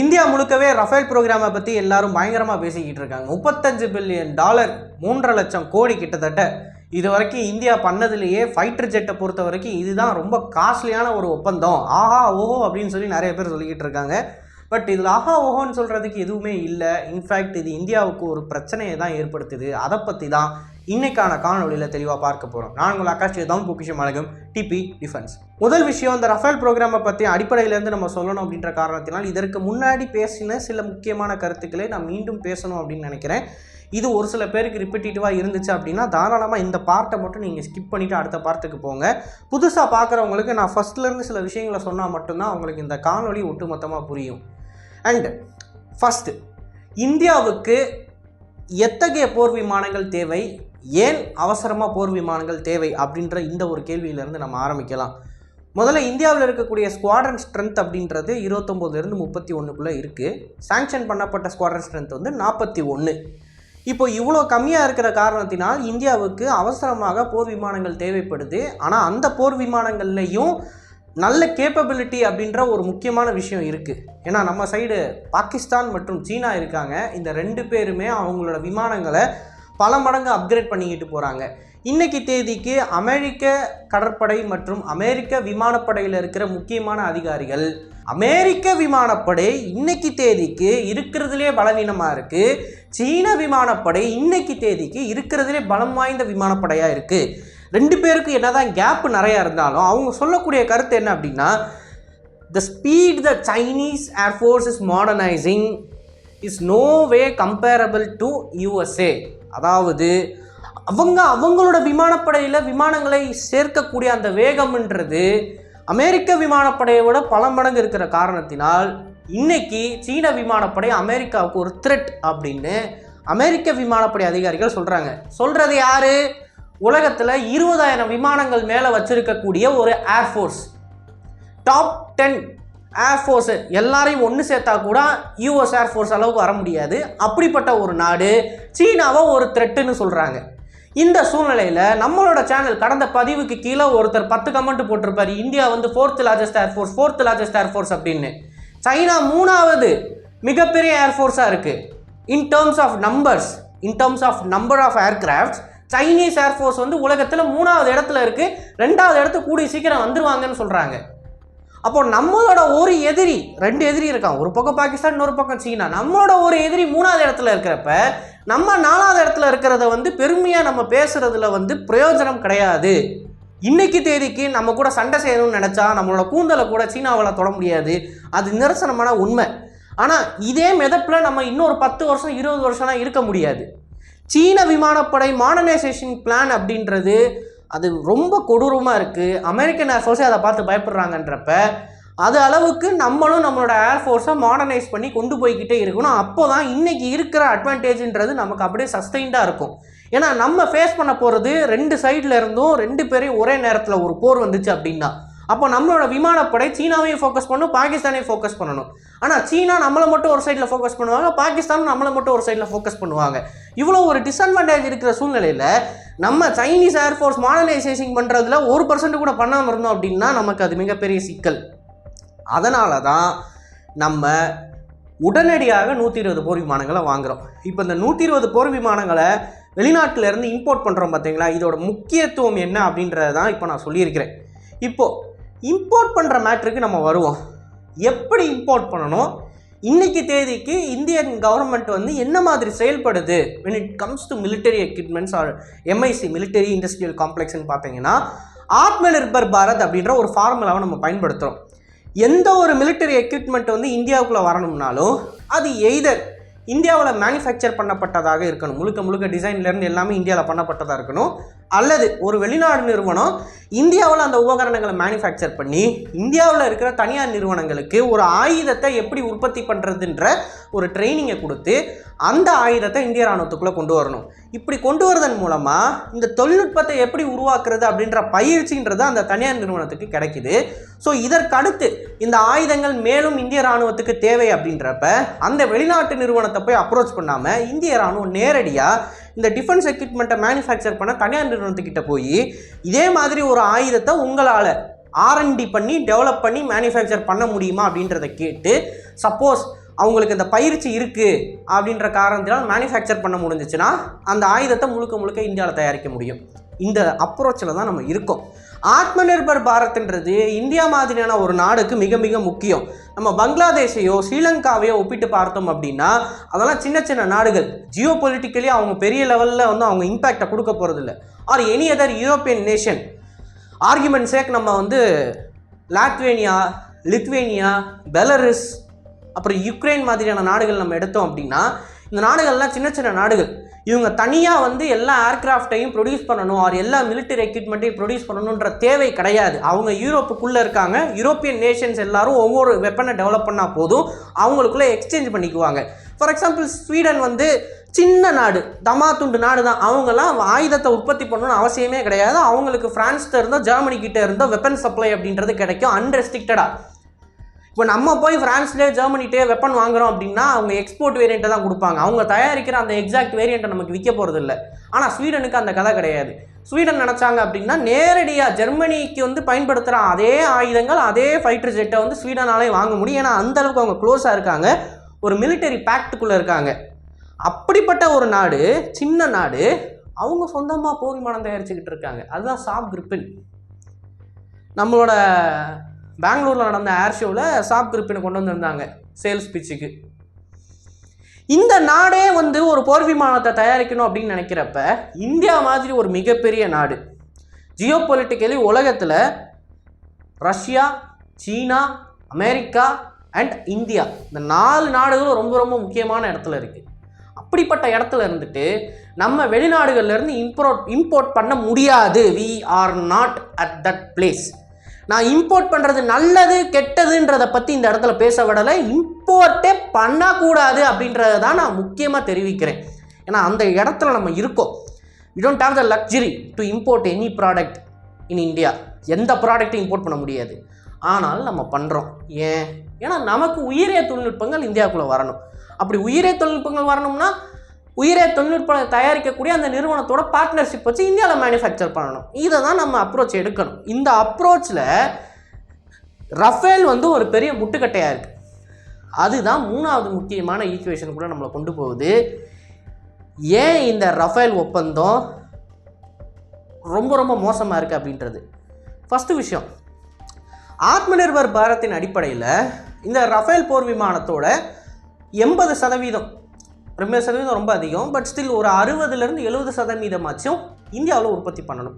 India முழுக்கவே Rafale ப்ரோக்ராமை பற்றி எல்லாரும் பயங்கரமாக பேசிக்கிட்டு இருக்காங்க. முப்பத்தஞ்சு பில்லியன் டாலர் மூன்றரை லட்சம் கோடி கிட்டத்தட்ட இது வரைக்கும் இந்தியா பண்ணதுலேயே ஃபைட்டர் ஜெட்டை பொறுத்த வரைக்கும் இதுதான் ரொம்ப காஸ்ட்லியான ஒரு ஒப்பந்தம். ஆஹா ஓஹோ அப்படின்னு சொல்லி நிறைய பேர் சொல்லிக்கிட்டு இருக்காங்க. பட் இதில் ஆஹா ஓஹோன்னு சொல்கிறதுக்கு எதுவுமே இல்லை. இன்ஃபேக்ட் இது இந்தியாவுக்கு ஒரு பிரச்சனையை தான் ஏற்படுத்துது. அதை பற்றி தான் இன்னைக்கான காணொலியில் தெளிவாக பார்க்க போகிறோம் நான் உங்கள் ஆகாஷ் தான் பொக்கிஷம் அழகம் டிபி டிஃபென்ஸ். முதல் விஷயம் இந்த ரஃபேல் ப்ரோக்ராமை பற்றி அடிப்படையிலேருந்து நம்ம சொல்லணும் அப்படின்ற காரணத்தினால் இதற்கு முன்னாடி பேசின சில முக்கியமான கருத்துக்களை நான் மீண்டும் பேசணும் அப்படின்னு நினைக்கிறேன். இது ஒரு சில பேருக்கு ரிப்பீட்டிவாக இருந்துச்சு அப்படின்னா தாராளமாக இந்த பார்ட்டை மட்டும் நீங்கள் ஸ்கிப் பண்ணிவிட்டு அடுத்த பார்ட்டுக்கு போங்க. புதுசாக பார்க்குறவங்களுக்கு நான் ஃபஸ்ட்லேருந்து சில விஷயங்களை சொன்னால் மட்டும்தான் அவங்களுக்கு இந்த காணொலி ஒட்டுமொத்தமாக புரியும். அண்ட் ஃபஸ்ட்டு இந்தியாவுக்கு எத்தகைய போர் விமானங்கள் தேவை? ஏன் அவசரமாக போர் விமானங்கள் தேவை அப்படின்ற இந்த ஒரு கேள்வியிலேருந்து நம்ம ஆரம்பிக்கலாம். முதல்ல இந்தியாவில் இருக்கக்கூடிய ஸ்குவாட்ரன் ஸ்ட்ரென்த் அப்படின்றது இருபத்தொம்போதுலேருந்து முப்பத்தி ஒன்றுக்குள்ளே இருக்குது சாங்ஷன் பண்ணப்பட்ட ஸ்குவாட்ரன் ஸ்ட்ரென்த் வந்து நாற்பத்தி ஒன்று இப்போ இவ்வளோ கம்மியாக இருக்கிற காரணத்தினால் இந்தியாவுக்கு அவசரமாக போர் விமானங்கள் தேவைப்படுது. ஆனால் அந்த போர் விமானங்கள்லையும் நல்ல கேப்பபிலிட்டி அப்படின்ற ஒரு முக்கியமான விஷயம் இருக்குது ஏன்னா நம்ம சைடு பாகிஸ்தான் மற்றும் சீனா இருக்காங்க. இந்த ரெண்டு பேருமே அவங்களோட விமானங்களை பல மடங்கு அப்கிரேட் பண்ணிக்கிட்டு போகிறாங்க இன்னைக்கு தேதிக்கு அமெரிக்க கடற்படை மற்றும் அமெரிக்க விமானப்படையில் இருக்கிற முக்கியமான அதிகாரிகள் அமெரிக்க விமானப்படை இன்னைக்கு தேதிக்கு இருக்கிறதுலே பலவீனமாக இருக்குது சீன விமானப்படை இன்னைக்கு தேதிக்கு இருக்கிறதுலே பலம் வாய்ந்த விமானப்படையாக இருக்குது ரெண்டு பேருக்கு என்னதான் கேப் நிறையா இருந்தாலும் அவங்க சொல்லக்கூடிய கருத்து என்ன அப்படின்னா the speed the Chinese air force is modernising is no way comparable to USA அதாவது அவங்க அவங்களோட விமானப்படையில் விமானங்களை சேர்க்கக்கூடிய அந்த வேகம்ன்றது அமெரிக்க விமானப்படையை விட பல மடங்கு இருக்கிற காரணத்தினால் இன்னைக்கு சீன விமானப்படை அமெரிக்காவுக்கு ஒரு த்ரெட் அப்படின்னு அமெரிக்க விமானப்படை அதிகாரிகள் சொல்கிறாங்க சொல்கிறது யாரு? உலகத்தில் இருபதாயிரம் விமானங்கள் மேலே வச்சிருக்கக்கூடிய ஒரு ஏர்ஃபோர்ஸ் டாப் டென் ஏர்ஃபோர்ஸு எல்லாரையும் ஒன்று சேர்த்தா கூட யூஎஸ் ஏர்ஃபோர்ஸ் அளவுக்கு வர முடியாது. அப்படிப்பட்ட ஒரு நாடு சீனாவை ஒரு த்ரெட்டுன்னு சொல்கிறாங்க இந்த சூழ்நிலையில் நம்மளோட சேனல் கடந்த பதிவுக்கு கீழே ஒருத்தர் பத்து கமெண்ட் போட்டிருப்பார். இந்தியா வந்து fourth largest air force fourth largest air force அப்படின்னு. சைனா மூணாவது மிகப்பெரிய ஏர்ஃபோர்ஸாக இருக்குது in terms of numbers in terms of number of aircrafts Chinese air force வந்து உலகத்தில் மூணாவது இடத்துல இருக்குது ரெண்டாவது இடத்துக்கு கூடிய சீக்கிரம் வந்துருவாங்கன்னு சொல்கிறாங்க அப்போ நம்மளோட ஒரு எதிரி ரெண்டு எதிரி இருக்கான் ஒரு பக்கம் பாகிஸ்தான் இன்னொரு பக்கம் சீனா. நம்மளோட ஒரு எதிரி மூணாவது இடத்துல இருக்கிறப்ப நம்ம நாலாவது இடத்துல இருக்கிறத வந்து பெருமையாக நம்ம பேசுறதுல வந்து பிரயோஜனம் கிடையாது. இன்னைக்கு தேதிக்கு நம்ம கூட சண்டை செய்யணும்னு நினச்சா நம்மளோட கூந்தலை கூட சீனாவால் தொட முடியாது. அது நிரசனமான உண்மை. ஆனால் இதே மிதப்பில் நம்ம இன்னொரு பத்து வருஷம் இருபது வருஷம்லாம் இருக்க முடியாது. சீன விமானப்படை மாடர்னைசேஷன் பிளான் அப்படின்றது அது ரொம்ப கொடூரமாக இருக்குது அமெரிக்கன் ஏர்ஃபோர்ஸே அதை பார்த்து பயப்படுறாங்கன்றப்ப அது அளவுக்கு நம்மளும் நம்மளோட ஏர்ஃபோர்ஸை மாடர்னைஸ் பண்ணி கொண்டு போய்கிட்டே இருக்கணும். அப்போ தான் இன்றைக்கி இருக்கிற அட்வான்டேஜ்ன்றது நமக்கு அப்படியே சஸ்டைன்டாக இருக்கும். ஏன்னா நம்ம ஃபேஸ் பண்ண போகிறது ரெண்டு சைடில் இருந்தும் ரெண்டு பேரையும் ஒரே நேரத்தில் ஒரு போர் வந்துச்சு அப்படின்னா அப்போ நம்மளோட விமானப்படை சீனாவையும் ஃபோக்கஸ் பண்ணணும் பாகிஸ்தானையும் ஃபோக்கஸ் பண்ணணும். ஆனால் சீனா நம்மளை மட்டும் ஒரு சைடில் ஃபோக்கஸ் பண்ணுவாங்க பாகிஸ்தான் நம்மளை மட்டும் ஒரு சைடில் ஃபோக்கஸ் பண்ணுவாங்க. இவ்வளோ ஒரு டிஸ்அட்வான்டேஜ் இருக்கிற சூழ்நிலையில் நம்ம சைனீஸ் ஏர்ஃபோர்ஸ் மாடர்னைசேஷன் பண்ணுறதுல ஒரு பர்சன்ட் கூட பண்ணாமல் இருந்தோம் அப்படின்னா நமக்கு அது மிகப்பெரிய சிக்கல். அதனால தான் நம்ம உடனடியாக நூற்றி இருபது போர் விமானங்களை வாங்குகிறோம் இப்போ இந்த நூற்றி இருபது போர் விமானங்களை வெளிநாட்டிலேருந்து இம்போர்ட் பண்ணுறோம் பார்த்தீங்களா இதோட முக்கியத்துவம் என்ன அப்படின்றத தான் இப்போ நான் சொல்லியிருக்கிறேன். இப்போது இம்போர்ட் பண்ணுற மேட்ருக்கு நம்ம வருவோம். எப்படி இம்போர்ட் பண்ணணும்? இன்னைக்கு தேதிக்கு இந்தியன் கவர்மெண்ட் வந்து என்ன மாதிரி செயல்படுது? When it comes to military equipments or MIC military industrial காம்ப்ளெக்ஸ்னு பார்த்தீங்கன்னா ஆத்ம நிர்பர் பாரத் அப்படின்ற ஒரு ஃபார்முலாவை நம்ம பயன்படுத்துகிறோம் எந்த ஒரு மிலிட்டரி எக்யூப்மெண்ட் வந்து இந்தியாவுக்குள்ளே வரணும்னாலும் அது எய்தர் இந்தியாவில் மேனுஃபேக்சர் பண்ணப்பட்டதாக இருக்கணும். முழுக்க முழுக்க டிசைன்லேருந்து எல்லாமே இந்தியாவில் பண்ணப்பட்டதாக இருக்கணும். அல்லது ஒரு வெளிநாடு நிறுவனம் இந்தியாவில் அந்த உபகரணங்களை மேனுஃபேக்சர் பண்ணி இந்தியாவில் இருக்கிற தனியார் நிறுவனங்களுக்கு ஒரு ஆயுதத்தை எப்படி உற்பத்தி பண்ணுறதுன்ற ஒரு ட்ரைனிங்கை கொடுத்து அந்த ஆயுதத்தை இந்திய ராணுவத்துக்குள்ளே கொண்டு வரணும். இப்படி கொண்டு வரதன் மூலமாக இந்த தொழில்நுட்பத்தை எப்படி உருவாக்குறது அப்படின்ற பயிற்சின்றது அந்த தனியார் நிறுவனத்துக்கு கிடைக்குது. ஸோ இதற்கடுத்து இந்த ஆயுதங்கள் மேலும் இந்திய ராணுவத்துக்கு தேவை அப்படின்றப்ப அந்த வெளிநாட்டு நிறுவனத்தை போய் அப்ரோச் பண்ணாமல் இந்திய ராணுவம் நேரடியாக இந்த டிஃபென்ஸ் எக்யூப்மெண்ட்டை மேனுஃபேக்சர் பண்ண தனியார் நிறுவனத்துக்கிட்ட போய் இதே மாதிரி ஒரு ஆயுதத்தை உங்களால் ஆர்என்டி பண்ணி டெவலப் பண்ணி மேனுஃபேக்சர் பண்ண முடியுமா அப்படின்றத கேட்டு சப்போஸ் அவங்களுக்கு இந்த பயிற்சி இருக்குது அப்படின்ற காரணத்தினால் மேனுஃபேக்சர் பண்ண முடிஞ்சிச்சுன்னா அந்த ஆயுதத்தை முழுக்க முழுக்க இந்தியாவில் தயாரிக்க முடியும். இந்த அப்ரோச்சில் தான் நம்ம இருக்கோம். ஆத்ம நிர்பர் பாரத்ன்றது இந்தியா மாதிரியான ஒரு நாடுக்கு மிக மிக முக்கியம். நம்ம பங்களாதேஷையோ ஸ்ரீலங்காவையோ ஒப்பிட்டு பார்த்தோம் அப்படின்னா அதெல்லாம் சின்ன சின்ன நாடுகள். ஜியோ பொலிட்டிக்கலி அவங்க பெரிய லெவலில் வந்து அவங்க இம்பேக்டை கொடுக்க போகிறதில்ல or any other European nation argument சேக் நம்ம வந்து லாத்வேனியா லித்வேனியா பெலரிஸ் அப்புறம் யுக்ரைன் மாதிரியான நாடுகள் நம்ம எடுத்தோம் அப்படின்னா இந்த நாடுகள்லாம் சின்ன சின்ன நாடுகள். இவங்க தனியாக வந்து எல்லா ஏர்கிராஃப்டையும் ப்ரொடியூஸ் பண்ணணும் ஆர் எல்லா மிலிட்டரி எக்யூப்மெண்ட்டையும் ப்ரொடியூஸ் பண்ணணுன்ற தேவை கிடையாது. அவங்க யூரோப்புக்குள்ளே இருக்காங்க. யூரோப்பியன் நேஷன்ஸ் எல்லாரும் ஒவ்வொரு வெப்பனை டெவலப் பண்ணால் போதும். அவங்களுக்குள்ளே எக்ஸ்சேஞ்ச் பண்ணிக்குவாங்க. ஃபார் எக்ஸாம்பிள் ஸ்வீடன் வந்து சின்ன நாடு தமா துண்டு நாடு தான். அவங்கெல்லாம் ஆயுதத்தை உற்பத்தி பண்ணணும்னு அவசியமே கிடையாது. அவங்களுக்கு ஃப்ரான்ஸ்கிட்ட இருந்தோ ஜெர்மனி கிட்ட இருந்தோ வெப்பன் சப்ளை அப்படின்றது கிடைக்கும் அன்ரெஸ்ட்ரிக்டடாக இப்போ நம்ம போய் ஃப்ரான்ஸ்லேயே ஜெர்மனிட்டே வெப்பன் வாங்குறோம் அப்படின்னா அவங்க எக்ஸ்போர்ட் வேரியண்ட்டை தான் கொடுப்பாங்க. அவங்க தயாரிக்கிற அந்த எக்ஸாக்ட் வேரியண்ட்டை நமக்கு விற்க போகிறது இல்லை ஆனால் ஸ்வீடனுக்கு அந்த கதை கிடையாது. ஸ்வீடன் நினச்சாங்க அப்படின்னா நேரடியாக ஜெர்மனிக்கு வந்து பயன்படுத்துகிற அதே ஆயுதங்கள் அதே ஃபைட்டர் ஜெட்டை வந்து ஸ்வீடனாலே வாங்க முடியும். ஏன்னா அந்த அளவுக்கு அவங்க க்ளோஸாக இருக்காங்க. ஒரு மிலிட்டரி பேக்டுக்குள்ளே இருக்காங்க. அப்படிப்பட்ட ஒரு நாடு சின்ன நாடு அவங்க சொந்தமாக போர் விமானம் தயாரிச்சுக்கிட்டு இருக்காங்க. அதுதான் சாப் கிரிப்பின் நம்மளோட பெங்களூரில் நடந்த ஏர் ஷோவில் சாப் கிரிப்பினை கொண்டு வந்திருந்தாங்க சேல்ஸ் பிச்சுக்கு இந்த நாடே வந்து ஒரு போர் விமானத்தை தயாரிக்கணும் அப்படின்னு நினைக்கிறப்ப இந்தியா மாதிரி ஒரு மிகப்பெரிய நாடு. ஜியோ பொலிட்டிக்கலி உலகத்தில் ரஷ்யா சீனா அமெரிக்கா அண்ட் இந்தியா இந்த நாலு நாடுகளும் ரொம்ப ரொம்ப முக்கியமான இடத்துல இருக்குது அப்படிப்பட்ட இடத்துல இருந்துட்டு நம்ம வெளிநாடுகள்லேருந்து இம்போர்ட் இம்போர்ட் பண்ண முடியாது. We are not at that place நான் இம்போர்ட் பண்ணுறது நல்லது கெட்டதுன்றதை பற்றி இந்த இடத்துல பேச விடலை. இம்போர்ட்டே பண்ணக்கூடாது அப்படின்றத தான் நான் முக்கியமாக தெரிவிக்கிறேன். ஏன்னா அந்த இடத்துல நம்ம இருக்கோம். We don't have the luxury to import any product in India எந்த ப்ராடக்ட்டும் இம்போர்ட் பண்ண முடியாது. ஆனால் நம்ம பண்ணுறோம் ஏன்? ஏன்னா நமக்கு உயிரிய தொழில்நுட்பங்கள் இந்தியாவுக்குள்ளே வரணும். அப்படி உயிரிய தொழில்நுட்பங்கள் வரணும்னா உயிரே தொழில்நுட்பம் தயாரிக்கக்கூடிய அந்த நிறுவனத்தோட பார்ட்னர்ஷிப் வச்சு இந்தியாவில் மேனுஃபேக்சர் பண்ணணும். இதை தான் நம்ம அப்ரோச் எடுக்கணும். இந்த அப்ரோச்சில் ரஃபேல் வந்து ஒரு பெரிய முட்டுக்கட்டையாக இருக்குது அதுதான் மூணாவது முக்கியமான ஈக்குவேஷன் கூட நம்மளை கொண்டு போகுது. ஏன் இந்த ரஃபேல் ஒப்பந்தம் ரொம்ப ரொம்ப மோசமாக இருக்குது அப்படின்றது? ஃபஸ்ட்டு விஷயம் ஆத்ம நிர்பர் பாரத்தின் அடிப்படையில் இந்த ரஃபேல் போர் விமானத்தோட எண்பது சதவீதம் எண்பது சதவீதம் ரொம்ப அதிகம் பட் ஸ்டில் ஒரு அறுபதுலேருந்து எழுபது சதவீதமாச்சும் இந்தியாவில் உற்பத்தி பண்ணணும்.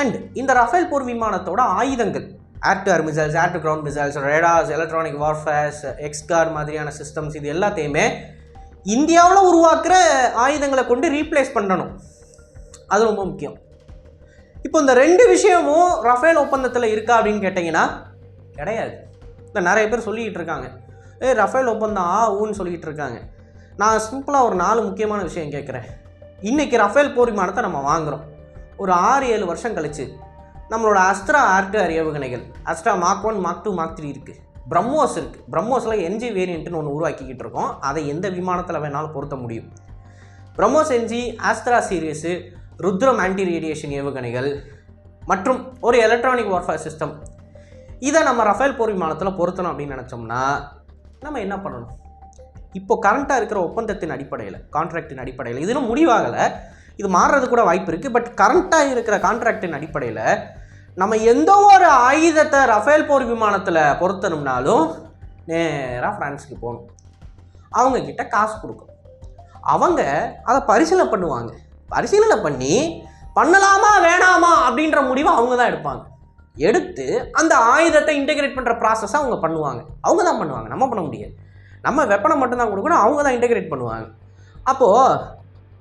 அண்ட் இந்த ரஃபேல் போர் விமானத்தோட ஆயுதங்கள் air to air missiles air to ground missiles radars electronic warfares எக்ஸ்கார் மாதிரியான சிஸ்டம்ஸ் இது எல்லாத்தையுமே இந்தியாவில் உருவாக்குற ஆயுதங்களை கொண்டு ரீப்ளேஸ் பண்ணணும். அது ரொம்ப முக்கியம். இப்போ இந்த ரெண்டு விஷயமும் ரஃபேல் ஒப்பந்தத்தில் இருக்கா அப்படின்னு கேட்டிங்கன்னா கிடையாது. இல்லை நிறைய பேர் சொல்லிக்கிட்டு இருக்காங்க. ஏ ரஃபேல் ஒப்பந்தம் ஆ ஊன்னு சொல்லிக்கிட்டு இருக்காங்க. நான் சிம்பிளாக ஒரு நாலு முக்கியமான விஷயம் கேட்குறேன். இன்றைக்கி ரஃபேல் போர் விமானத்தை நம்ம வாங்குகிறோம் ஒரு ஆறு ஏழு வருஷம் கழிச்சு நம்மளோட அஸ்த்ரா ஆர்டர் ஏவுகணைகள் Astra mark one mark two mark three இருக்குது பிரம்மோஸ் இருக்குது பிரம்மோஸில் என்ஜி வேரியண்ட்டுன்னு ஒன்று உருவாக்கிக்கிட்டு இருக்கோம். அதை எந்த விமானத்தில் வேணாலும் பொருத்த முடியும். BrahMos NG Astra series Rudram anti radiation ஏவுகணைகள் மற்றும் ஒரு எலக்ட்ரானிக் வார்ஃபேர் சிஸ்டம் இதை நம்ம ரஃபேல் போர் விமானத்தில் பொருத்தணும் அப்படின்னு நினச்சோம்னா நம்ம என்ன பண்ணணும்? இப்போ கரண்ட்டாக இருக்கிற ஒப்பந்தத்தின் அடிப்படையில் கான்ட்ராக்டின் அடிப்படையில் இதுவும் முடிவாகலை. இது மாறுறது கூட வாய்ப்பு இருக்குது பட் கரண்ட்டாக இருக்கிற கான்ட்ராக்டின் அடிப்படையில் நம்ம எந்த ஒரு ஆயுதத்தை ரஃபேல் போர் விமானத்தில் பொருத்தணும்னாலும் நேராக ஃப்ரான்ஸுக்கு போகணும். அவங்கக்கிட்ட காசு கொடுக்கணும். அவங்க அதை பரிசீலனை பண்ணுவாங்க. பரிசீலனை பண்ணி பண்ணலாமா வேணாமா அப்படின்ற முடிவை அவங்க தான் எடுப்பாங்க. எடுத்து அந்த ஆயுதத்தை இன்டெகிரேட் பண்ணுற ப்ராசஸை அவங்க பண்ணுவாங்க. அவங்க தான் பண்ணுவாங்க. நம்ம பண்ண முடியாது. நம்ம வெப்பனை மட்டும்தான் கொடுக்கணும் அவங்க தான் இன்டெகிரேட் பண்ணுவாங்க. அப்போது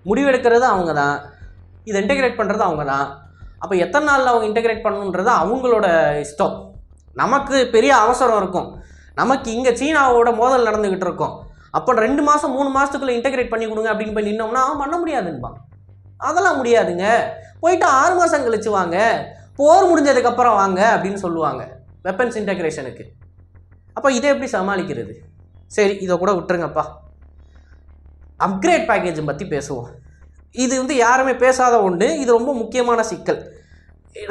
முடிவெடுக்கிறது அவங்க தான் இதை இன்டெகிரேட் பண்ணுறது அவங்க தான் அப்போ எத்தனை நாளில் அவங்க இன்டெகிரேட் பண்ணணுன்றது அவங்களோட இஷ்டம். நமக்கு பெரிய அவசரம் இருக்கும். நமக்கு இங்கே சீனாவோட மோதல் நடந்துக்கிட்டு இருக்கும். அப்போ ரெண்டு மாதம் மூணு மாதத்துக்குள்ளே இன்டெகிரேட் பண்ணி கொடுங்க அப்படின்னு போய் நின்னோம்னா அவன் பண்ண முடியாதுன்பான் அதெல்லாம் முடியாதுங்க. போயிட்டு ஆறு மாதம் கழிச்சு வாங்க. போர் முடிஞ்சதுக்கப்புறம் வாங்க அப்படின்னு சொல்லுவாங்க. வெப்பன்ஸ் இன்டெகிரேஷனுக்கு அப்போ இதை எப்படி சமாளிக்கிறது? சரி இதை கூட விட்டுருங்கப்பா. அப்கிரேட் பேக்கேஜை பற்றி பேசுவோம். இது வந்து யாருமே பேசாத ஒன்று இது ரொம்ப முக்கியமான சிக்கல்.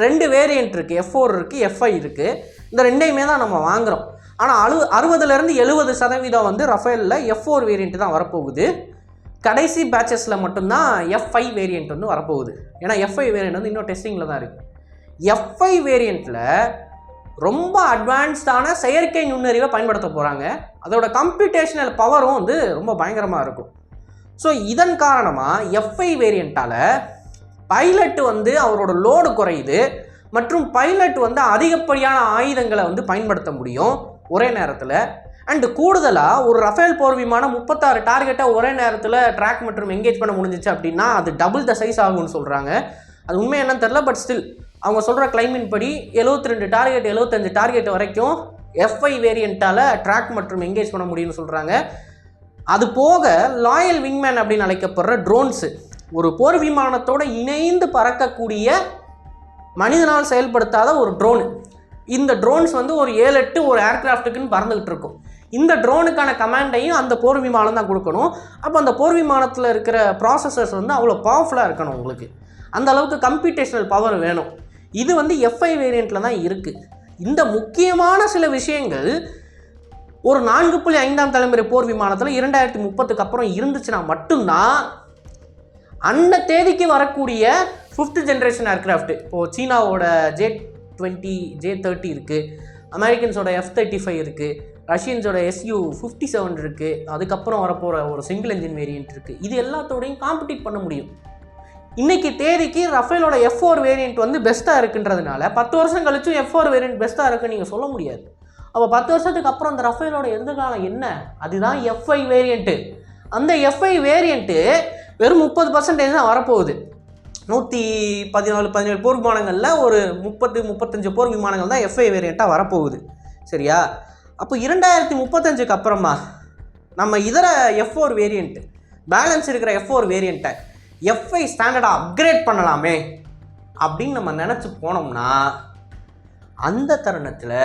ரெண்டு வேரியண்ட் இருக்குது எஃப் ஃபோர் இருக்குது எஃப்ஐ இருக்குது இந்த ரெண்டையுமே தான் நம்ம வாங்குகிறோம் ஆனால் அழு அறுபதுலேருந்து எழுபது சதவீதம் வந்து ரஃபேலில் எஃப் ஃபோர் வேரியண்ட் தான் வரப்போகுது. கடைசி பேச்சஸில் மட்டும்தான் எஃப்ஐ வேரியண்ட் வந்து வரப்போகுது. ஏன்னா எஃப்ஐ வேரியண்ட் வந்து இன்னும் டெஸ்டிங்கில் தான் இருக்குது எஃப்ஐ வேரியண்ட்டில் ரொம்ப அட்வான்ஸ்டான செயற்கை நுண்ணறிவை பயன்படுத்த போகிறாங்க அதோட கம்ப்யூட்டேஷனல் பவரும் வந்து ரொம்ப பயங்கரமாக இருக்கும். ஸோ இதன் காரணமாக எஃப்ஐ வேரியண்ட்டால் பைலட் வந்து அவரோட லோடு குறையுது. மற்றும் பைலட் வந்து அதிகப்படியான ஆயுதங்களை வந்து பயன்படுத்த முடியும் ஒரே நேரத்தில். அண்டு கூடுதலாக ஒரு ரஃபேல் போர் விமானம் முப்பத்தாறு டார்கெட்டை ஒரே நேரத்தில் ட்ராக் மற்றும் எங்கேஜ் பண்ண முடிஞ்சிச்சு அப்படின்னா அது டபுள் த சைஸ் ஆகும்னு சொல்கிறாங்க அது உண்மை என்னன்னு தெரில பட் ஸ்டில் அவங்க சொல்கிற கிளைமின் படி 72 ரெண்டு டார்கெட் எழுபத்தஞ்சு டார்கெட் வரைக்கும் எஃப்ஐ வேரியண்ட்டால் ட்ராக் மற்றும் எங்கேஜ் பண்ண முடியும்னு சொல்கிறாங்க அது போக லாயல் விங்மேன் அப்படின்னு அழைக்கப்படுற ட்ரோன்ஸு ஒரு போர் விமானத்தோட இணைந்து பறக்கக்கூடிய மனிதனால் செயல்படுத்தாத ஒரு ட்ரோனு இந்த ட்ரோன்ஸ் வந்து ஒரு ஏழு எட்டு ஒரு ஏர்கிராஃப்ட்டுக்குன்னு பறந்துக்கிட்டு இருக்கும். இந்த ட்ரோனுக்கான கமாண்டையும் அந்த போர் விமானம் தான் கொடுக்கணும். அப்போ அந்த போர் விமானத்தில் இருக்கிற ப்ராசஸர்ஸ் வந்து அவ்வளோ பவர்ஃபுல்லாக இருக்கணும் உங்களுக்கு. அந்த அளவுக்கு கம்ப்யூட்டேஷனல் பவர் வேணும். இது வந்து எஃப்ஐ வேரியண்ட்டில் தான் இருக்குது இந்த முக்கியமான சில விஷயங்கள் ஒரு நான்கு புள்ளி ஐந்தாம் தலைமுறை போர் விமானத்தில் இரண்டாயிரத்தி முப்பத்துக்கு அப்புறம் இருந்துச்சுன்னா மட்டும்தான் அந்த தேதிக்கு வரக்கூடிய ஃபிஃப்த் ஜென்ரேஷன் ஏர்க்ராஃப்ட் இப்போது சீனாவோட ஜே டுவெண்ட்டி ஜே தேர்ட்டி இருக்குது அமெரிக்கன்ஸோட எஃப் தேர்ட்டி ஃபைவ் இருக்குது ரஷ்யன்ஸோட எஸ்யூ ஃபிஃப்டி செவன் இருக்குது அதுக்கப்புறம் வரப்போகிற ஒரு சிங்கிள் என்ஜின் வேரியன்ட் இருக்குது இது எல்லாத்தோடையும் காம்படிட் பண்ண முடியும். இன்னைக்கு தேதிக்கு ரஃபேலோட எஃப் ஃபோர் வேரியண்ட் வந்து பெஸ்ட்டாக இருக்குன்றதுனால பத்து வருஷம் கழிச்சும் எஃப் ஃபோர் வேரியண்ட் பெஸ்ட்டாக இருக்குன்னு நீங்கள் சொல்ல முடியாது. அப்போ பத்து வருஷத்துக்கு அப்புறம் அந்த ரஃபேலோட எதிர்காலம் என்ன? அதுதான் எஃப்ஐ வேரியண்ட்டு அந்த எஃப்ஐ வேரியண்ட்டு வெறும் முப்பது பர்சன்டேஜ் தான் வரப்போகுது. நூற்றி பதினாலு பதினேழு போர் விமானங்களில் ஒரு முப்பத்து முப்பத்தஞ்சு போர் விமானங்கள் தான் எஃப்ஐ வேரியண்ட்டாக வரப்போகுது. சரியா? அப்போ இரண்டாயிரத்தி முப்பத்தஞ்சுக்கு அப்புறமா நம்ம இதர எஃப் ஃபோர் வேரியண்ட்டு பேலன்ஸ் இருக்கிற எஃப் ஃபோர் வேரியண்ட்டை எஃப்ஐ ஸ்டாண்டர்டாக அப்கிரேட் பண்ணலாமே அப்படின்னு நம்ம நினச்சி போனோம்னா அந்த தருணத்தில்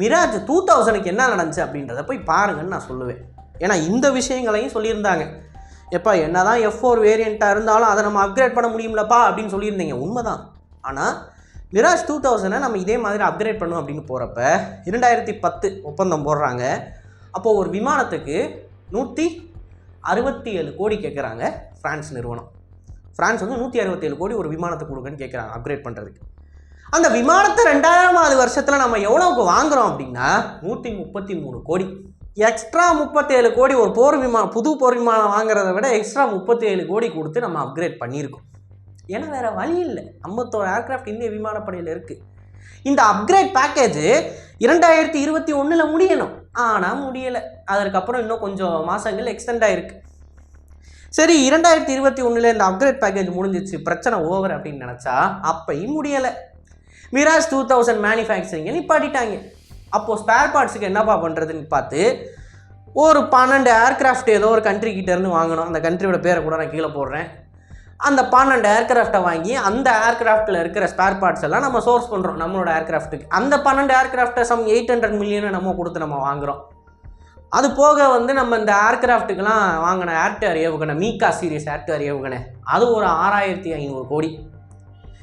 மிராஜ் டூ தௌசண்ட்க்கு என்ன நடந்துச்சு அப்படின்றத போய் பாருங்கன்னு நான் சொல்லுவேன். ஏன்னா இந்த விஷயங்களையும் சொல்லியிருந்தாங்க. எப்பா என்னதான் எஃப் ஃபோர் வேரியண்ட்டாக இருந்தாலும் அதை நம்ம அப்கிரேட் பண்ண முடியும்லப்பா அப்படின்னு சொல்லியிருந்தீங்க. உண்மைதான். ஆனால் மிராஜ் டூ தௌசண்டை நம்ம இதே மாதிரி அப்கிரேட் பண்ணும் அப்படின்னு போகிறப்ப இரண்டாயிரத்தி பத்து ஒப்பந்தம் போடுறாங்க. அப்போது ஒரு விமானத்துக்கு நூற்றி அறுபத்தி ஏழு கோடி கேட்குறாங்க ஃப்ரான்ஸ் நிறுவனம். ஃப்ரான்ஸ் வந்து நூற்றி அறுபத்தேழு கோடி ஒரு விமானத்தை கொடுங்கன்னு கேட்குறாங்க அப்கிரேட் பண்ணுறதுக்கு அந்த விமானத்தை ரெண்டாயிரமாவது வருஷத்தில் நம்ம எவ்வளோக்கு வாங்குறோம் அப்படின்னா நூற்றி முப்பத்தி மூணு கோடி. எக்ஸ்ட்ரா முப்பத்தேழு கோடி ஒரு போர் விமானம் புது போர் விமானம் வாங்குறத விட எக்ஸ்ட்ரா முப்பத்தேழு கோடி கொடுத்து நம்ம அப்கிரேட் பண்ணியிருக்கோம். ஏன்னா வேறு வழி இல்லை. ஐம்பத்தோரு ஏர்க்ராஃப்ட் இந்திய விமானப்படையில் இருக்குது இந்த அப்கிரேட் பேக்கேஜ் இரண்டாயிரத்தி இருபத்தி ஒன்றில் முடியணும். ஆனால் முடியலை. அதற்கப்புறம் இன்னும் கொஞ்சம் மாதங்கள் எக்ஸ்டெண்ட் ஆகிருக்கு சரி இரண்டாயிரத்தி இருபத்தி ஒன்றில் இந்த அப்கிரேட் பேக்கேஜ் முடிஞ்சிச்சு பிரச்சனை ஓவர் அப்படின்னு நினச்சா அப்பயும் முடியலை. மிராஜ் டூ தௌசண்ட் மேனுஃபேக்சரிங்கை நிப்பாட்டிட்டாங்க. அப்போது ஸ்பேர் பார்ட்ஸுக்கு என்னப்பா பண்ணுறதுன்னு பார்த்து ஒரு பன்னெண்டு ஏர்கிராஃப்ட் ஏதோ ஒரு கண்ட்ரி கிட்டேருந்து வாங்கணும். அந்த கண்ட்ரியோட பேரை கூட நான் கீழே போடுறேன். அந்த பன்னெண்டு ஏர்கிராஃப்டை வாங்கி அந்த ஏர்கிராஃப்ட்டில் இருக்கிற ஸ்பேர் பார்ட்ஸ் எல்லாம் நம்ம சோர்ஸ் பண்ணுறோம் நம்மளோட ஏர்கிராஃப்ட்டுக்கு அந்த பன்னெண்டு ஏர்கிராஃப்டை சம் எயிட் ஹண்ட்ரட் மில்லியனை நம்ம கொடுத்து நம்ம வாங்குகிறோம் அது போக வந்து நம்ம இந்த ஏர்கிராஃப்ட்டுக்கெல்லாம் வாங்கின ஏர்டேர் ஏவுகணை மீகா சீரிஸ் ஏர்டேர் ஏவுகணை. அது ஒரு ஆறாயிரத்தி ஐநூறு கோடி.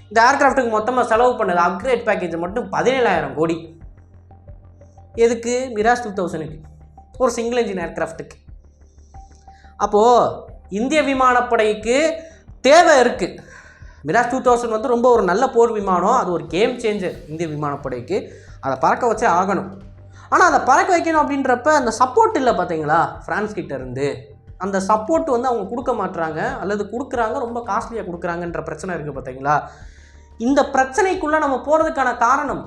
இந்த ஏர்கிராஃப்ட்டுக்கு மொத்தமாக செலவு பண்ணது அப்கிரேட் பேக்கேஜ் மட்டும் பதினேழாயிரம் கோடி. எதுக்கு? மிராஸ் டூ தௌசண்ட்க்கு ஒரு சிங்கிள் இன்ஜின் ஏர்கிராஃப்ட்டுக்கு அப்போது இந்திய விமானப்படைக்கு தேவை இருக்குது மிராஸ் டூ தௌசண்ட் வந்து ரொம்ப ஒரு நல்ல போர் விமானம். அது ஒரு கேம் சேஞ்சர் இந்திய விமானப்படைக்கு. அதை பறக்க வச்சே ஆகணும். ஆனால் அதை பறக்க வைக்கணும் அப்படின்றப்ப அந்த சப்போர்ட் இல்லை பார்த்தீங்களா ஃப்ரான்ஸ் கிட்ட இருந்து. அந்த சப்போர்ட் வந்து அவங்க கொடுக்க மாட்டுறாங்க அல்லது கொடுக்குறாங்க ரொம்ப காஸ்ட்லியாக கொடுக்குறாங்கன்ற பிரச்சனை இருக்குது பார்த்தீங்களா இந்த பிரச்சனைக்குள்ளே நம்ம போகிறதுக்கான காரணம்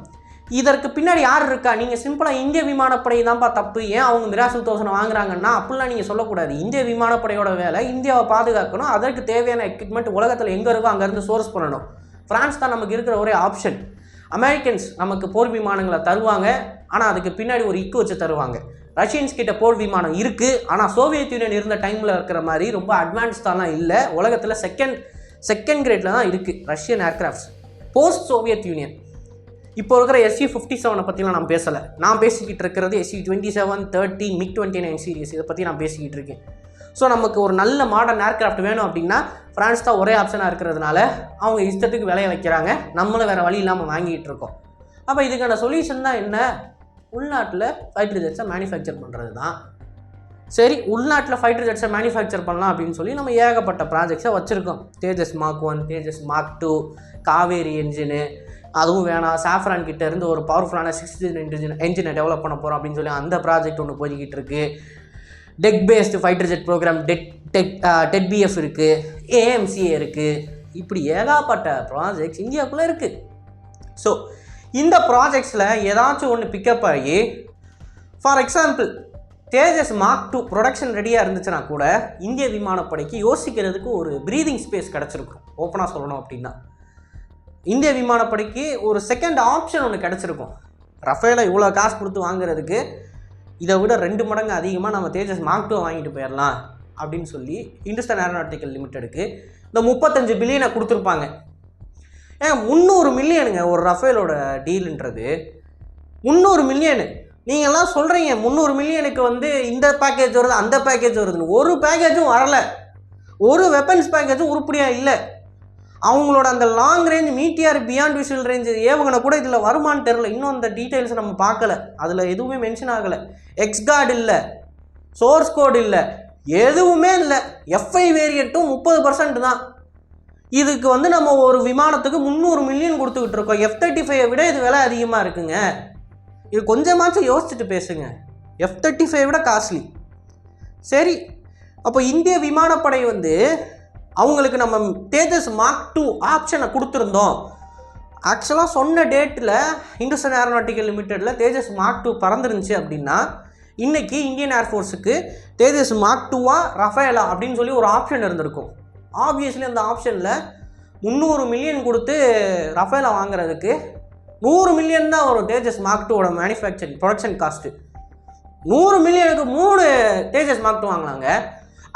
இதற்கு பின்னாடி யார் இருக்கா? நீங்கள் சிம்பிளாக இந்திய விமானப்படை தான்ப்பா தப்பு. ஏன் அவங்க மிராசல் தோசனை வாங்குறாங்கன்னா அப்படிலாம் நீங்கள் சொல்லக்கூடாது. இந்திய விமானப்படையோட வேலை இந்தியாவை பாதுகாக்கணும். அதற்கு தேவையான எக்யூப்மெண்ட் உலகத்தில் எங்கே இருக்கோ அங்கேருந்து சோர்ஸ் பண்ணணும். ஃப்ரான்ஸ் தான் நமக்கு இருக்கிற ஒரே ஆப்ஷன் அமெரிக்கன்ஸ் நமக்கு போர் விமானங்களை தருவாங்க. ஆனால் அதுக்கு பின்னாடி ஒரு இக்கு வச்சு தருவாங்க. ரஷ்யன்ஸ் கிட்ட போர் விமானம் இருக்குது ஆனால் சோவியத் யூனியன் இருந்த டைமில் இருக்கிற மாதிரி ரொம்ப அட்வான்ஸ்டாலாம் இல்லை. உலகத்தில் செகண்ட் செகண்ட் கிரேடில் தான் இருக்குது Russian aircrafts post Soviet union. இப்போ இருக்கிற எஸ்சி ஃபிஃப்டி செவனை பற்றிலாம் நான் பேசலை. நான் பேசிக்கிட்டு இருக்கிறது SC twenty seven thirty MiG twenty nine series இதை பற்றி நான் பேசிக்கிட்டு இருக்கேன். ஸோ நமக்கு ஒரு நல்ல மாடர்ன் ஏர்கிராஃப்ட் வேணும் அப்படின்னா ஃப்ரான்ஸ் தான் ஒரே ஆப்ஷனாக இருக்கிறதுனால அவங்க இஷ்டத்துக்கு விளைய வைக்கிறாங்க. நம்மளும் வேறு வழி இல்லாமல் வாங்கிட்டு இருக்கோம். அப்போ இதுக்கான சொல்யூஷன் தான் என்ன? உள்நாட்டில் ஃபைட்டர் ஜெட்ஸை மேனுஃபேக்சர் பண்ணுறது தான் சரி உள்நாட்டில் ஃபைட்டர் ஜெட்ஸை மேனுஃபேக்சர் பண்ணலாம் அப்படின்னு சொல்லி நம்ம ஏகப்பட்ட ப்ராஜெக்ட்ஸை வச்சுருக்கோம். Tejas mark one Tejas mark two Kaveri engine அதுவும் வேணாம். சாஃப்ரான் கிட்ட இருந்து ஒரு பவர்ஃபுல்லான சிக்ஸ்த் என்ஜின் என்ஜினை டெவலப் பண்ண போகிறோம் அப்படின்னு சொல்லி அந்த ப்ராஜெக்ட் ஒன்று போய்கிட்டு இருக்கு. Deck based fighter jet program ted deck ted BF இருக்குது ஏஎம்சிஏ இருக்குது இப்படி ஏகப்பட்ட ப்ராஜெக்ட்ஸ் இந்தியாவுக்குள்ளே இருக்குது ஸோ இந்த ப்ராஜெக்ட்ஸில் ஏதாச்சும் ஒன்று பிக்கப் ஆகி for example Tejas mark two production ரெடியாக இருந்துச்சுன்னா கூட இந்திய விமானப்படைக்கு யோசிக்கிறதுக்கு ஒரு ப்ரீதிங் ஸ்பேஸ் கிடச்சிருக்கும். ஓப்பனாக சொல்லணும் அப்படின்னா. இந்திய விமானப்படைக்கு ஒரு செகண்ட் ஆப்ஷன் ஒன்று கிடச்சிருக்கும். ரஃபேலை இவ்வளோ காசு கொடுத்து வாங்குறதுக்கு இதை விட ரெண்டு மடங்கு அதிகமாக நம்ம தேஜஸ் மார்க் டூ வாங்கிட்டு போயிடலாம் அப்படின்னு சொல்லி இந்துஸ்தான் ஏரோநாட்டிக்கல் லிமிட்டெடுக்கு இந்த முப்பத்தஞ்சு பில்லியனை கொடுத்துருப்பாங்க. ஏன் முந்நூறு மில்லியனுங்க ஒரு ரஃபேலோட டீலுன்றது. முந்நூறு மில்லியனு. நீங்கள்லாம் சொல்கிறீங்க முந்நூறு மில்லியனுக்கு வந்து இந்த பேக்கேஜ் வருது அந்த பேக்கேஜ் வருதுன்னு. ஒரு பேக்கேஜும் வரல. ஒரு வெப்பன்ஸ் பேக்கேஜும் உருப்படியாக இல்லை. அவங்களோட அந்த long range meteor beyond visual range ஏவுகணை கூட இதில் வருமானு தெரில இன்னும் அந்த டீட்டெயில்ஸ் நம்ம பார்க்கல. அதில் எதுவுமே மென்ஷன் ஆகலை. எக்ஸ்கார்டு இல்லை. சோர்ஸ் கோட் இல்லை. எதுவுமே இல்லை. எஃப்ஐ வேரியண்ட்டும் முப்பது பர்சன்ட் தான். இதுக்கு வந்து நம்ம ஒரு விமானத்துக்கு முந்நூறு மில்லியன் கொடுத்துக்கிட்டு இருக்கோம். எஃப் தேர்ட்டி ஃபைவை விட இது விலை அதிகமாக இருக்குங்க. இது கொஞ்சமாச்சும் யோசிச்சுட்டு பேசுங்க. எஃப் தேர்ட்டி ஃபைவ் விட காஸ்ட்லி சரி அப்போ இந்திய விமானப்படை வந்து அவங்களுக்கு நம்ம தேஜஸ் மார்க் டூ ஆப்ஷனை கொடுத்துருந்தோம். ஆக்சுவலாக சொன்ன டேட்டில் இந்துஸ்தான் ஏரோநாட்டிக்கல் லிமிட்டெடில் தேஜஸ் மார்க் டூ பறந்துருந்துச்சு அப்படின்னா இன்றைக்கி இந்தியன் ஏர்ஃபோர்ஸுக்கு தேஜஸ் மார்க் டூவா ரஃபேலா அப்படின்னு சொல்லி ஒரு ஆப்ஷன் இருந்திருக்கும். ஆப்வியஸ்லி அந்த ஆப்ஷனில் முந்நூறு மில்லியன் கொடுத்து ரஃபேலை வாங்குறதுக்கு நூறு மில்லியன் தான் வரும் தேஜஸ் மார்க் டூவோட மேனுஃபேக்சரிங் ப்ரொடக்ஷன் காஸ்ட்டு நூறு மில்லியனுக்கு மூணு தேஜஸ் மார்க் டூ வாங்கினாங்க.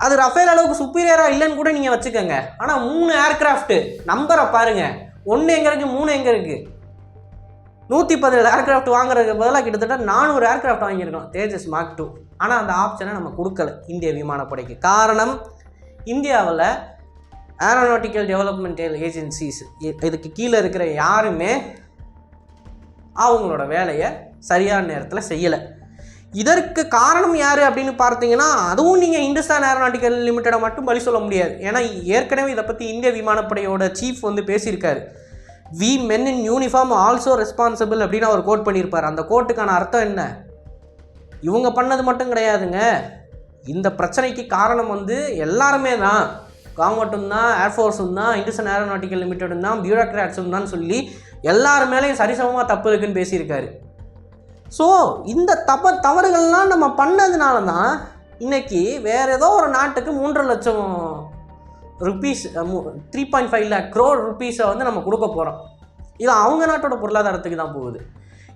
அது ரஃபேல் அளவுக்கு சுப்பீரியராக இல்லைன்னு கூட நீங்கள் வச்சுக்கோங்க. ஆனால் மூணு ஏர்கிராஃப்ட்டு நம்பரை பாருங்கள் ஒன்று எங்கே இருக்குது மூணு எங்கே இருக்குது நூற்றி பதினேழு ஏர்கிராஃப்ட் வாங்குறதுக்கு பதிலாக கிட்டத்தட்ட நானூறு ஏர்கிராஃப்ட் வாங்கியிருக்கோம் தேஜஸ் மார்க் டூ ஆனால் அந்த ஆப்ஷனை நம்ம கொடுக்கல. இந்திய விமானப்படைக்கு. காரணம் இந்தியாவில் ஏரோநாட்டிக்கல் டெவலப்மெண்டல் ஏஜென்சிஸ் இதுக்கு கீழே இருக்கிற யாருமே அவங்களோட வேலையை சரியான நேரத்தில் செய்யலை. இதற்கு காரணம் யார் அப்படின்னு பார்த்தீங்கன்னா அதுவும் நீங்கள் இந்துஸ்தான் ஏரோநாட்டிக்கல் லிமிட்டடை மட்டும் பலி சொல்ல முடியாது. ஏன்னா ஏற்கனவே இதை பற்றி இந்திய விமானப்படையோட சீஃப் வந்து பேசியிருக்காரு. We men in uniform also responsible அப்படின்னு அவர் கோட் பண்ணியிருப்பார். அந்த கோட்டுக்கான அர்த்தம் என்ன? இவங்க பண்ணது மட்டும் கிடையாதுங்க. இந்த பிரச்சனைக்கு காரணம் வந்து எல்லாருமே தான். கவர்மெண்ட்டும் தான் ஏர்ஃபோர்ஸும் தான் இந்துஸ்தான் ஏரோநாட்டிக்கல் லிமிட்டடும் தான் பியூரோக்ராட்ஸும் தான் சொல்லி எல்லார் மேலேயும் சரிசமமாக தப்பு இருக்குன்னு பேசியிருக்காரு. ஸோ இந்த தப்ப தவறுகள்லாம் நம்ம பண்ணதுனால தான் இன்னைக்கு வேறு ஏதோ ஒரு நாட்டுக்கு மூன்றரை லட்சம் rupees three point five lakh crore ருபீஸை வந்து நம்ம கொடுக்க போகிறோம் இது அவங்க நாட்டோட பொருளாதாரத்துக்கு தான் போகுது.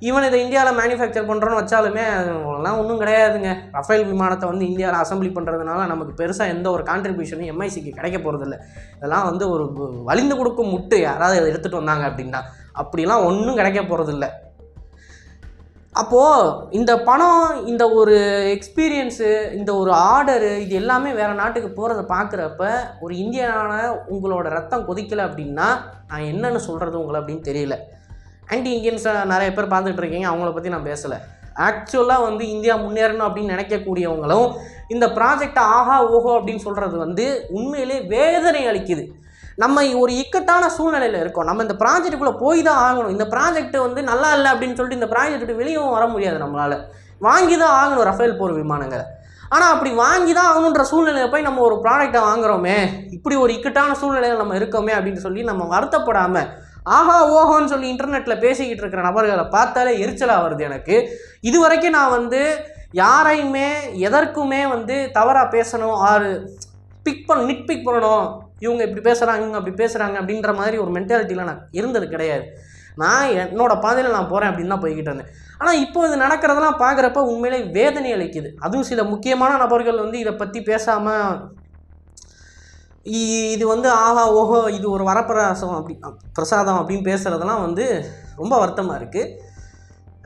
ஈவன் இதை இந்தியாவில் மேனுஃபேக்சர் பண்ணுறோன்னு வச்சாலுமே அதெல்லாம் ஒன்றும் கிடையாதுங்க. ரஃபேல் விமானத்தை வந்து இந்தியாவில் அசம்பிளி பண்ணுறதுனால நமக்கு பெருசாக எந்த ஒரு கான்ட்ரிபியூஷனும் எம்ஐசிக்கு கிடைக்க போகிறதில்ல இதெல்லாம் வந்து ஒரு வலிந்து கொடுக்கும் முட்டு யாராவது இதை எடுத்துகிட்டு வந்தாங்க அப்படின்னா. அப்படிலாம் ஒன்றும் கிடைக்க போகிறதில்ல அப்போது இந்த பணம் இந்த ஒரு எக்ஸ்பீரியன்ஸு இந்த ஒரு ஆர்டரு இது எல்லாமே வேறு நாட்டுக்கு போகிறத பார்க்குறப்ப ஒரு இந்தியனான உங்களோட ரத்தம் கொதிக்கலை அப்படின்னா நான் என்னென்னு சொல்கிறது உங்களை அப்படின்னு தெரியல. ஆன்டி இந்தியன்ஸை நிறைய பேர் பார்த்துட்டு இருக்கீங்க. அவங்கள பற்றி நான் பேசலை. ஆக்சுவலாக வந்து இந்தியா முன்னேறணும் அப்படின்னு நினைக்கக்கூடியவங்களும் இந்த ப்ராஜெக்டை ஆஹா ஓஹோ அப்படின்னு சொல்கிறது வந்து உண்மையிலே வேதனை அளிக்குது. நம்ம ஒரு இக்கட்டான சூழ்நிலையில் இருக்கோம். நம்ம இந்த ப்ராஜெக்ட்டுக்குள்ளே போய் தான் ஆகணும். இந்த ப்ராஜெக்ட் வந்து நல்லா இல்லை அப்படின்னு சொல்லிட்டு இந்த ப்ராஜெக்ட் விட்டு வர முடியாது நம்மளால். வாங்கி தான் ஆகணும் ரஃபேல் போர் விமானங்களை. ஆனால் அப்படி வாங்கி தான் ஆகணுன்ற சூழ்நிலையில் போய் நம்ம ஒரு ப்ராடக்டை வாங்குறோமே. இப்படி ஒரு இக்கட்டான சூழ்நிலையில் நம்ம இருக்கோமே அப்படின்னு சொல்லி நம்ம வருத்தப்படாமல் ஆஹா ஓஹோன்னு சொல்லி இன்டர்நெட்டில் பேசிக்கிட்டு இருக்கிற நபர்களை பார்த்தாலே எரிச்சலாக வருது எனக்கு. இது வரைக்கும் நான் வந்து யாரையுமே எதற்குமே வந்து தவறாக பேசணும் ஆறு பிக் பண்ண நிட் பிக் பண்ணணும். இவங்க இப்படி பேசுகிறாங்க இவங்க அப்படி பேசுகிறாங்க அப்படின்ற மாதிரி ஒரு மென்டாலிட்டியில் நான் இருந்தது கிடையாது. நான் என்னோடய பாதையில் நான் போகிறேன் அப்படின்னு தான் போய்கிட்டு இருந்தேன். ஆனால் இப்போ இது நடக்கிறதெல்லாம் பார்க்குறப்ப உண்மையிலே வேதனை அளிக்குது. அதுவும் சில முக்கியமான நபர்கள் வந்து இதை பற்றி பேசாமல் இது வந்து ஆஹா ஓஹோ இது ஒரு வரப்பிரசாதம் அப்படி பிரசாதம் அப்படின்னு பேசுகிறதெல்லாம் வந்து ரொம்ப வருத்தமாக இருக்குது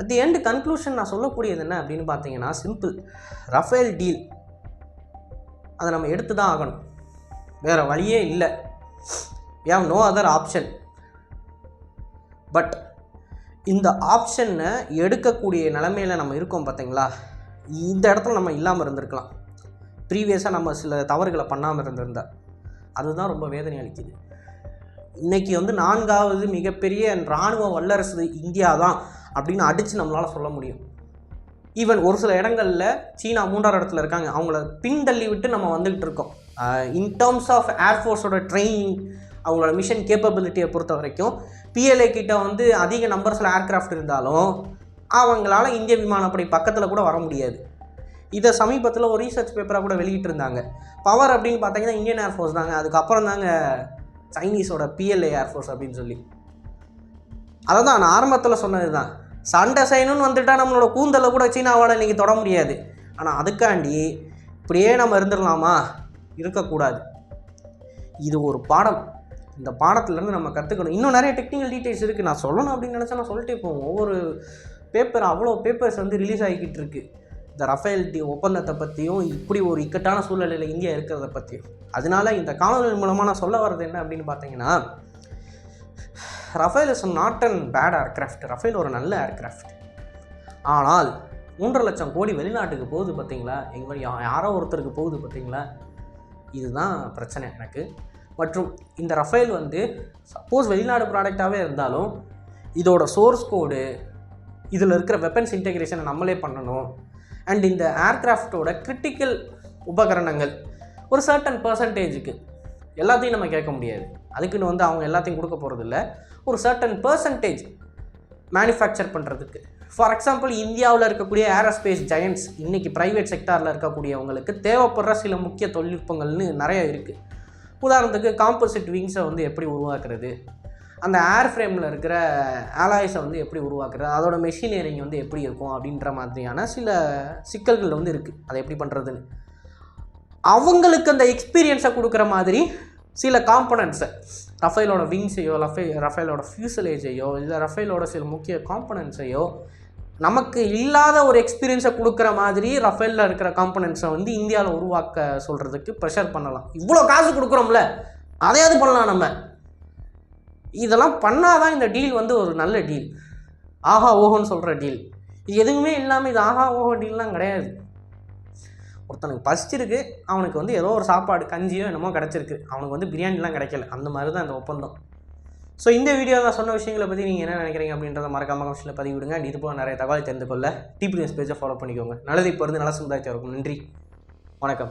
அட் தி எண்டு கன்க்ளூஷன் நான் சொல்லக்கூடியது என்ன அப்படின்னு பார்த்தீங்கன்னா சிம்பிள் ரஃபேல் டீல் அதை நம்ம எடுத்து தான் ஆகணும். வேறு வழியே இல்லை. We have no other option but இந்த ஆப்ஷனை எடுக்கக்கூடிய நிலமையில நம்ம இருக்கோம் பார்த்தீங்களா? இந்த இடத்துல நம்ம இல்லாமல் இருந்திருக்கலாம். ப்ரீவியஸாக நம்ம சில தவறுகளை பண்ணாமல் இருந்திருந்தா. அதுதான் ரொம்ப வேதனை அளிக்குது. இன்றைக்கி வந்து நான்காவது மிகப்பெரிய இராணுவ வல்லரசு இந்தியா தான் அப்படின்னு அடித்து நம்மளால் சொல்ல முடியும். ஈவன் ஒரு சில இடங்களில் சீனா மூன்றாவது இடத்துல இருக்காங்க. அவங்கள பின்தள்ளி விட்டு நம்ம வந்துக்கிட்டு இருக்கோம். இன் டேர்ம்ஸ் ஆஃப் ஏர்ஃபோர்ஸோட ட்ரைனிங் அவங்களோட மிஷன் கேப்பபிலிட்டியை பொறுத்த வரைக்கும் பிஎல்ஏ கிட்ட வந்து அதிக நம்பர்ஸில் ஏர்கிராஃப்ட் இருந்தாலும் அவங்களால இந்திய விமானப்படை பக்கத்தில் கூட வர முடியாது. இதை சமீபத்தில் ஒரு ரீசர்ச் பேப்பராக கூட வெளியிட்டிருந்தாங்க. பவர் அப்படின்னு பார்த்தீங்கன்னா இந்தியன் ஏர்ஃபோர்ஸ் தாங்க. அதுக்கப்புறம் தாங்க சைனீஸோட பிஎல்ஏ ஏர்ஃபோர்ஸ் அப்படின்னு சொல்லி. அதை தான் நான் ஆரம்பத்தில் சொன்னது தான் சண்டை செய்யணும்னு வந்துட்டால் நம்மளோட கூந்தலை கூட சீனாவால் இன்றைக்கி தொட முடியாது. ஆனால் அதுக்காண்டி இப்படியே நம்ம இருந்துடலாமா? இருக்கக்கூடாது. இது ஒரு பாடம். இந்த பாடத்துலேருந்து நம்ம கற்றுக்கணும் இன்னும் நிறைய டெக்னிக்கல் டீட்டெயில்ஸ் இருக்குது நான் சொல்லணும் அப்படின்னு நினச்சா நான் சொல்லிட்டே போவோம் ஒவ்வொரு பேப்பர் அவ்வளோ பேப்பர்ஸ் வந்து ரிலீஸ் ஆகிக்கிட்டு இருக்குது இந்த ரஃபேல் டி ஒப்பந்தத்தை பற்றியும் இப்படி ஒரு இக்கட்டான சூழ்நிலையில் இந்தியா இருக்கிறத பற்றியும் அதனால இந்த காணொலி மூலமாக நான் சொல்ல வர்றது என்ன அப்படின்னு பார்த்தீங்கன்னா Rafale is not and bad aircraft Rafale ஒரு நல்ல ஏர்க்ராஃப்ட் ஆனால் மூன்றரை லட்சம் கோடி வெளிநாட்டுக்கு போகுது பார்த்தீங்களா எங்கள் யாரோ ஒருத்தருக்கு போகுது பார்த்தீங்களா இதுதான் பிரச்சனை எனக்கு. மற்றும் இந்த ரஃபேல் வந்து சப்போஸ் வெளிநாடு ப்ராடக்டாகவே இருந்தாலும் இதோட சோர்ஸ் கோடு இதில் இருக்கிற வெப்பன்ஸ் இன்டெகிரேஷனை நம்மளே பண்ணணும். அண்ட் இந்த ஏர்கிராஃப்டோட கிரிட்டிக்கல் உபகரணங்கள் ஒரு சர்டன் பர்சன்டேஜுக்கு எல்லாத்தையும் நம்ம கேட்க முடியாது. அதுக்குன்னு வந்து அவங்க எல்லாத்தையும் கொடுக்க போகிறதில்ல ஒரு சர்டன் பர்சன்டேஜ் மேனுஃபேக்சர் பண்ணுறதுக்கு ஃபார் எக்ஸாம்பிள் இந்தியாவில் இருக்கக்கூடிய ஏரோஸ்பேஸ் ஜெயண்ட்ஸ் இன்றைக்கி ப்ரைவேட் செக்டாரில் இருக்கக்கூடியவங்களுக்கு தேவைப்படுற சில முக்கிய தொழில்நுட்பங்கள்னு நிறைய இருக்குது உதாரணத்துக்கு காம்போசிட் விங்ஸை வந்து எப்படி உருவாக்குறது? அந்த ஏர் ஃப்ரேமில் இருக்கிற ஆலாய்ஸை வந்து எப்படி உருவாக்குறது? அதோட மெஷினரிங் வந்து எப்படி இருக்கும்? அப்படின்ற மாதிரியான சில சிக்கல்கள் வந்து இருக்குது அதை எப்படி பண்ணுறதுன்னு அவங்களுக்கு அந்த எக்ஸ்பீரியன்ஸை கொடுக்குற மாதிரி சில காம்பனன்ட்ஸை ரஃபேலோட விங்ஸையோ ரஃபே ரஃபேலோட ஃபியூசலேஜையோ இல்லை ரஃபேலோட சில முக்கிய காம்பனன்ட்ஸையோ நமக்கு இல்லாத ஒரு எக்ஸ்பீரியன்ஸை கொடுக்குற மாதிரி ரஃபேலில் இருக்கிற காம்பனன்ட்ஸை வந்து இந்தியாவில் உருவாக்க சொல்கிறதுக்கு ப்ரெஷர் பண்ணலாம். இவ்வளோ காசு கொடுக்குறோம்ல அதையாவது பண்ணலாம் நம்ம. இதெல்லாம் பண்ணாதான் இந்த டீல் வந்து ஒரு நல்ல டீல் ஆஹா ஓஹோன்னு சொல்கிற டீல் இது எதுவுமே இல்லாமல் இது ஆஹா ஓஹோ டீல்லாம் கிடையாது. ஒருத்தனுக்கு பசிச்சிருக்கு அவனுக்கு வந்து ஏதோ ஒரு சாப்பாடு கஞ்சியோ என்னமோ கிடச்சிருக்கு. அவனுக்கு வந்து பிரியாணிலாம் கிடைக்கல. அந்த மாதிரி தான் இந்த ஒப்பந்தம். ஸோ இந்த வீடியோ நான் சொன்ன விஷயங்களை பற்றி நீங்கள் என்ன நினைக்கிறீங்க அப்படின்றத மறக்காம கமெண்ட்ஸில் பதிவிடுங்க. அண்ட் இது போல நிறைய தகவல் தெரிந்து கொள்ள டிபி நியூஸ் பேஜை ஃபாலோ பண்ணிக்கோங்க. நல்லது இப்போ இருந்து நல்ல சமுதாயத்தை இருக்கும் நன்றி. வணக்கம்.